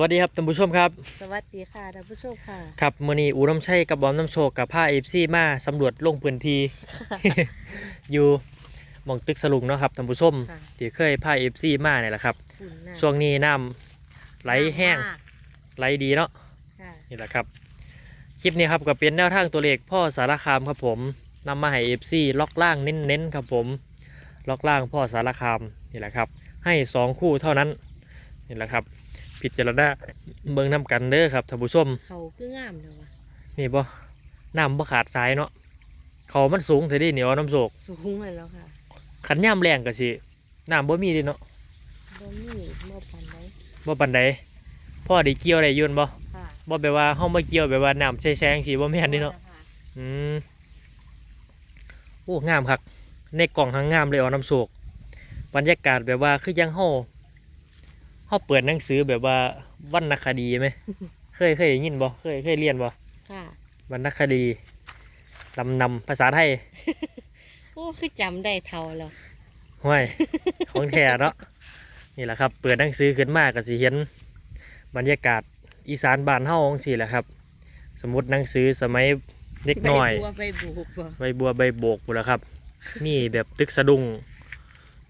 วัสดีครับท่านผู้ชมครับ สวัสดีค่ะท่านผู้ชมค่ะ ครับมื้อนี้อูน้ำชัยกับบอมน้ำโชคกับผ้าเอฟซีมาสำรวจลงพื้นที่ อยู่หมองตึกสลุงเนาะครับท่านผู้ชมค่ะ ที่เคยผ้าเอฟซีมาเนี่ยแหละครับอุ่นน้ำช่วงนี้น้ำไหลแห้งมากไหลดีเนาะค่ะนี่แหละครับ คลิปนี้ครับก็เป็นแนวทางตัวเลขพ่อสารคามครับผมนำมาให้เอฟซีล็อกล่างเน้นๆครับผมล็อกล่างพ่อสารคามนี่แหละครับ ให้สองคู่เท่านั้นนี่แหละครับ พิจารณาเบิ่งน้ำกันเด้อครับท่านผู้ชมเขาคืองามเลยวะนี่บ่น้ำบ่ขาดสายเนาะเขามันสูงเท่าดีเหนียวน้ำโศกสูงเลยแล้วค่ะขันย่ำแรงก็สิน้ำบ่มีเดิเนาะบ่มีเมื่อปันไดบ่ปานใดพ่อได้เกี่ยวได้อยืนบ่ค่ะบ่แบบว่าเฮามาเกี่ยวแบบว่าน้ำแช่ๆสิบ่แม่นเดิเนาะค่อืมโอ้งามคักในกล่องทั้งงามเลยเอาน้ำโศกบรรยากาศแบบว่าคือยังเฮา เฮาเปิดหนังสือแบบว่าวรรณคดีไหม เคยเคยได้ยินบ่เคยเคยเรียนบ่ค่ะวรรณคดีลำนำภาษาไทยโอ้คือจำได้เท่าแล้ว ห้วยของแท้เนาะนี่แหละครับ เปิดหนังสือขึ้นมาก็สิเห็นบรรยากาศอีสานบ้านเฮาจังซี่แหละครับ สมมุติหนังสือสมัยเด็กน้อย ใบบัวใบบุกบ่ใบบัวใบโบกหมดแล้วครับ มีแบบตึกสะดุ้ง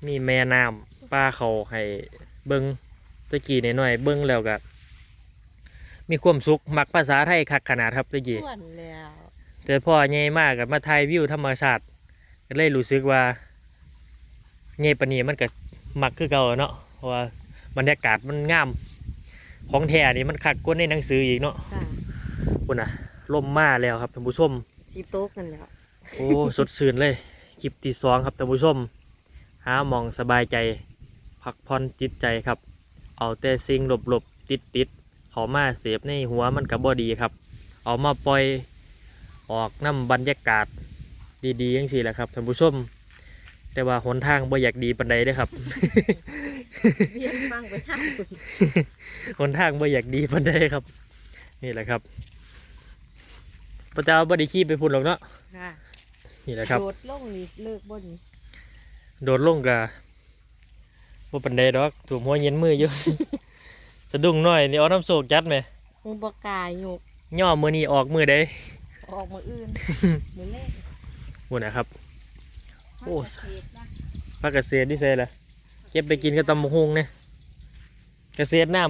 มีแม่น้ำป้าเขาให้เบิ้ง ตะกี้หน่อยๆเบิ้งแล้วก็มีความสุขมักภาษาไทยคักขนาดครับตะกี้อ้วนแล้วแต่พ่อใหญ่มากกับมาถ่ายวิวธรรมชาติก็เลยรู้สึกว่าใหญ่ปานนี้มันก็มักคือเก่าเนาะเพราะว่าบรรยากาศมันงามของแท้นี่มันคักกว่าในหนังสืออีกเนาะค่ะคุณน่ะลมมาแล้วครับท่านผู้ชมสีโต๊ะกันแล้วโอ้สดชื่นเลยคลิปที่สองครับท่านผู้ชม หาหมองสบายใจ พักผ่อนจิตใจครับ เอาแต่สิ่งหลบหลบติดติดๆเขามาเสพในหัวมันกับบอดีครับ เอามาปล่อยออกน้ำบรรยากาศดีๆยังสี่แหละครับท่านผู้ชม แต่ว่าหนทางบ่อยากดีปันใดเด้อครับเวียนฟังไปทางคุณหนทางบ่อยากดีปันใดครับ นี่แหละครับพระเจ้าบ่ได้ขี้ไปพุ่นหรอกเนาะค่ะนี่แหละครับโดดลงนี่เลิกบ่นี่โดดลงกะ ว่าปันไดดอกถูกหัวเย็นมืออยู่ สะดุ้งหน่อยนี่เอาน้ำโศกจัดไหมมึงบ่กล้าโยกย่อมือนี้ออกมือใดออกมาอื่นมือแรกหมดนะครับ โอ้มาจากเขตนะพักเกษตรที่ใส่ละเก็บไปกินกับตำบักฮุงเนี่ยเกษตรน้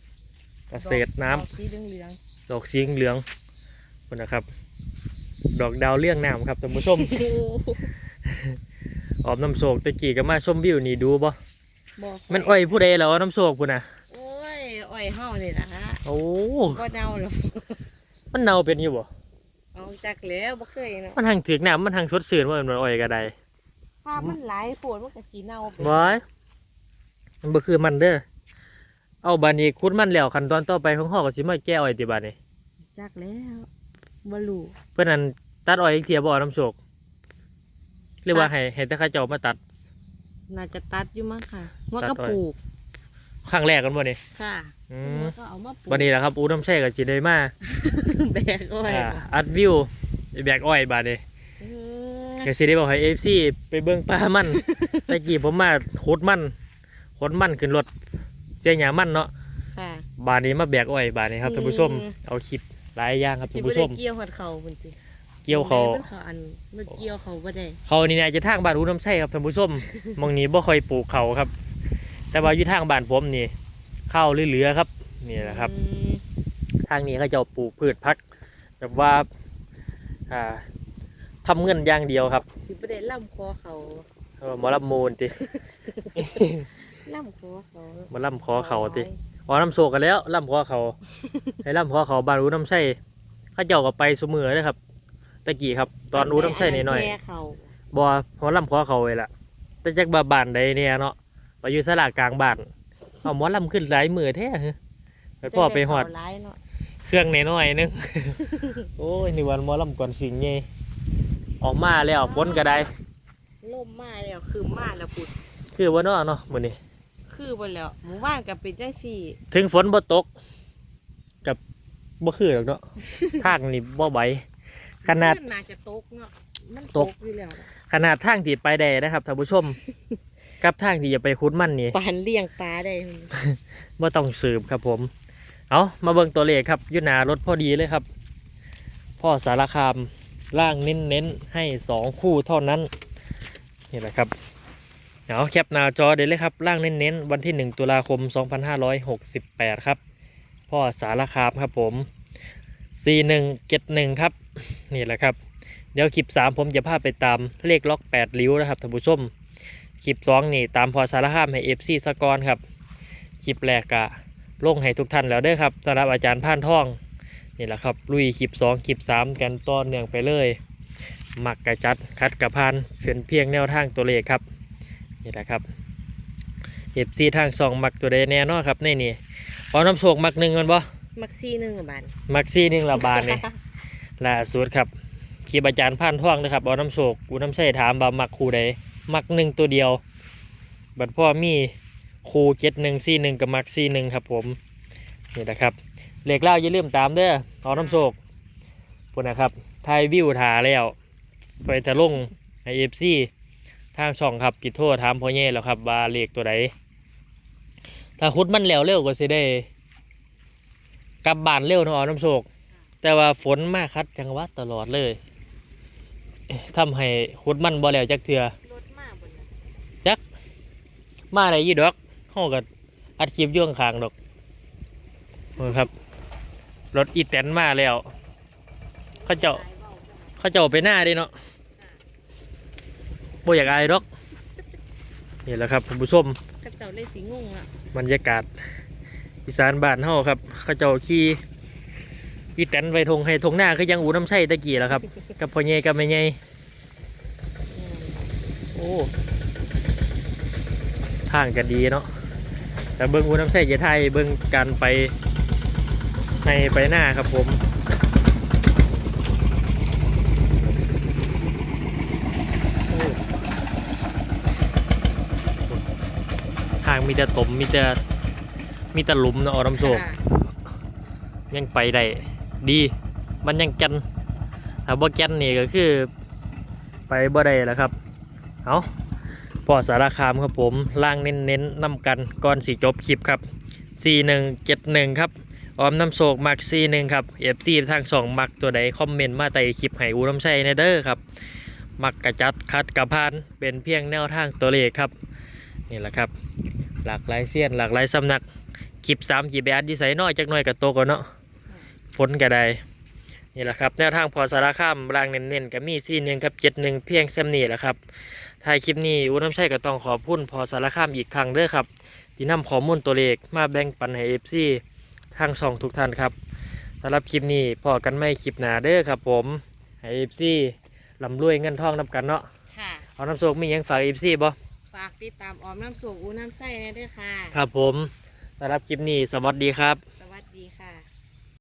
ำเกษตรน้ำดอกสีเหลืองดอกสีเหลืองหมดนะครับ ดอกดาวเรื่องน้ำครับท่านผู้ชมๆโอ้ออมน้ำโศกตะกี้ก็มาชมวิวนี่ดูบ่ บอกมันอ้อยผู้ใดแล้วเอาน้ำโศกพุ่นน่ะ โอ้ยอ้อยเฮานี่นะฮะโอ้ บ่เน่าหรอกมันเน่าเป็นอยู่บ่ เอาจากแล้วบ่เคยเนาะมันทางถือกน้ำมันทางสดชื่นว่ามันอ้อยก็ได้ถ้ามันหลายโพดมันก็สิเน่าไปบอยมันบ่คือมันเด้อ เอาบานนี้คุดมันแล้วขั้นตอนต่อไปของห่อก็สิมาแก้อ้อยติบานนี้จากแล้วบ่รู้เพื่อนนั้นตัดอ้อยอีกเทียบ่เอาน้ำโศกหรือว่าให้ให้แต่เข้าเจ้ามาตัด น่าจะตัดอยู่มั้งค่ะมันตัก็ดอ้อยปลูกครั้งแรกกันบ่นี่ค่ะอืมมันก็เอามาปลูกวันนี้แหละครับ อูน้ำแช่ก็สิได้มาแบกอ้อยอ่าอัดวิวไปแบกอ้อยบาดนี้เออก็สิได้บอกให้ FC ไปเบิ่งปลามันตะกี้ผมมาขุดมันขนมันขึ้นรถเจียหยามันเนาะค่ะบาดนี้มาแบกอ้อยบาดนี้ครับท่านผู้ชมอืมเอาคลิปหลายอย่างครับสิท่านบ่ผู้ชได้มเกี่ยวหัดเขาพุ่นสิ เกี่ยวเขามันเขาอันมันเกี่ยวเขาบ่ได้เขานี่นะจะทางบ้านอูน้ำใช่ครับท่านผู้ชมหมองนี้บ่ค่อยปลูกเขาครับ แต่ว่าอยู่ทางบ้านผมนี่ข้าวเหลือๆครับนี่แหละครับอืมทางนี้เขาจะปลูกพืชพักแบบว่าอ่าทำเงินอย่างเดียวครับสิบ่ได้ล่ำคอเขาเออหมอลำมูลติล่ำคอเขาหมาลำคอเขาติอ๋อน้ำโศกกันแล้วลำคอเขาให้ลำคอเขาบ้านอูน้ำใช่เขาเจ้าก็ไปสมือเลยครับ ตะกี้ครับ ตอนอูน้ำใช่หน่อยแม่เขาๆบ่หมอลำคอเขาเลยล่ะแต่จักบาบ้านใดเนี่ยเนาะไปอยู่สลากลางบ้านเอาหมอลำขึ้นหลายมือแท้เหรอไปพ่อไปหอดเขาร้ายเนาะเครื่องน้อยๆนึง โอ้ยนี่วันหมอลำก่อนสิงไงออกมาแล้วฝนก็ได้ ล่มมาแล้วคือมาแล้วปุดคือว่าเนาะเนาะมื้อนี้ คือบ่แล้วหมู่บ้านก็เป็นจังซี่ถึงฝนบ่ตกกับบ่คือหรอกเนาะ ทางนี่บ่ไหว ขนาด ขึ้น่าจะตกเนาะมันตตก กอยู่แล้วขนาดทางที่ไปได้นะครับท่านผู้ชม กับทางที่จะไปคุดมันนี่ปานเลี้ยงปลาได้บ่ต้องสืบครับผม เอามาเบิ่งตัวเลขครับอยุนารถพอดีเลยครับ พ่อสารคามล่างเน้นเน้นๆให้สองคู่เท่านั้นนี่แหละครับเอาแคปหน้าจอเดี๋ยวเลยครับล่างเน้นเน้นๆวันที่ 1 ตุลาคม 2568 ครับ พ่อสารคามครับผม 4171 ครับ นี่แหละครับ เดี๋ยวคลิป3ผมจะพาไปตามเลขล็อก8ริ้วนะครับท่านผู้ชมคลิป2นี่ตามพอสารคามให้ FC สกอนครับคลิปแรกกะลงให้ทุกท่านแล้วเด้อครับสำหรับอาจารย์พานท่องนี่แหละครับลุยคลิป2คลิป3กันต่อเนื่องไปเลยมักกระจัดคัดกระพานเพียงเพียงแนวทางตัวเลขครับนี่แหละครับ FC ทางสองมักตัวใดแน่นอนครับในนี่พอน้ำโศกมักหนึ่งมันบ่มักซี่หนึ่งอะบานมักซี่หนึ่งละบาทนี่ ล่าสุดครับคลิปอาจารย์พานท่องนะครับเอาน้ำโศกกูน้ำใส่ถามว่ามักคูใดมักหนึ่งตัวเดียว บัดพ่อมีคูเจ็ดหนึ่งสี่หนึ่งกับมักสี่หนึ่งครับผมนี่นะครับเหล็กเล่าอย่าลืมตามเด้อเอาน้ำโศกพูดนะครับทายวิวถาแล้วไปจะลงในเอฟซีทางช่องครับปิดโทษถามพ่อเย่แล้วครับว่าเหล็กตัวใดถ้าคุดมันแล้วเร็วก็สิได้กลับบ้านเร็วเนาะเอน้ำโศก แต่ว่าฝนมาคัดจังหวัดตลอดเลยเอ๊ะทำให้คุดมันบ่แล้วจักเทือรถมากบนนั้นมาได้ยี่ดอกห้องกับอัดคลิปอยื่ข้างๆดอกโอ้ยครับ รถอีแตนมาแล้ว เขาเจ้าหลายเว้าจังเขาเจ้าไปหน้าเด้เนาะบ่อยากอายดอกนี่แหละครับคุณผู้ชมกระเจ้าเลยสีงงอะบรรยากาศอีสานบ้านเฮาครับ เขาเจ้าขี่ อีแตนไปทงให้ทงหน้าคือยังอูน้ำใส่ตะกี้แหล้วครับ กับพ่อใหญ่กับแม่ใหญ่โอ้ทางก็ดีเนาะแต่เบิ้งอูน้ำใส่จะไทยเบิ้งการไปในไปหน้าครับผมโอ้ทางมีแต่ตมมีแต่มีแต่หลุมเนาะเอาน้ำโศกค่ะยังไปได้ ดีมันยังแกันถ้าบ่แกันนี่ก็คือ ไปบ่ได้แล้วครับเอาพอสารคามครับผมล่างเน้นๆนำกันก่อนสีจบคลิปครับ 4171 ครับออมน้ำโศกมัก41ครับ FC ทางสองมักตัวใดคอมเมนต์มาใต้คลิปให้อูน้ำใช้ในเด้อครับ มักกระจัดคัดกระพานเป็นเพียงแนวทางตัวเลขครับ นี่แหละครับ หลากหลายเสี้ยนหลากหลายสำนักคลิป3คลิปแอดดีไซน์น้อยจักหน่อยกับโตก่อนเนาะ ฝนก็ได้นี่แหละครับแนวทางพอสารคามรางเน้นๆกับมีสี่หนึ่งกับเจ็ดหนึ่งเพียงแซมนี่แหละครับท้ายคลิปนี้อุ้น้ำชัยก็ต้องขอบคุณพอสารคามอีกครั้งเด้อครับ ที่นำข้อมูลตัวเลขมาแบ่งปันให้เอฟซีทางช่องทุกท่านครับสำหรับคลิปนี้พอกันไม่คลิปหนาเด้อครับ ผมให้เอฟซีลำรวยเงินทองนำกันเนาะค่ะเอาน้ำโซกมีหยังฝากเอฟซีบ่ฝากติดตามออมน้ำสูงอูน้ำไส้นะด้วยค่ะ ครับผมสำหรับคลิปนี้สวัสดีครับ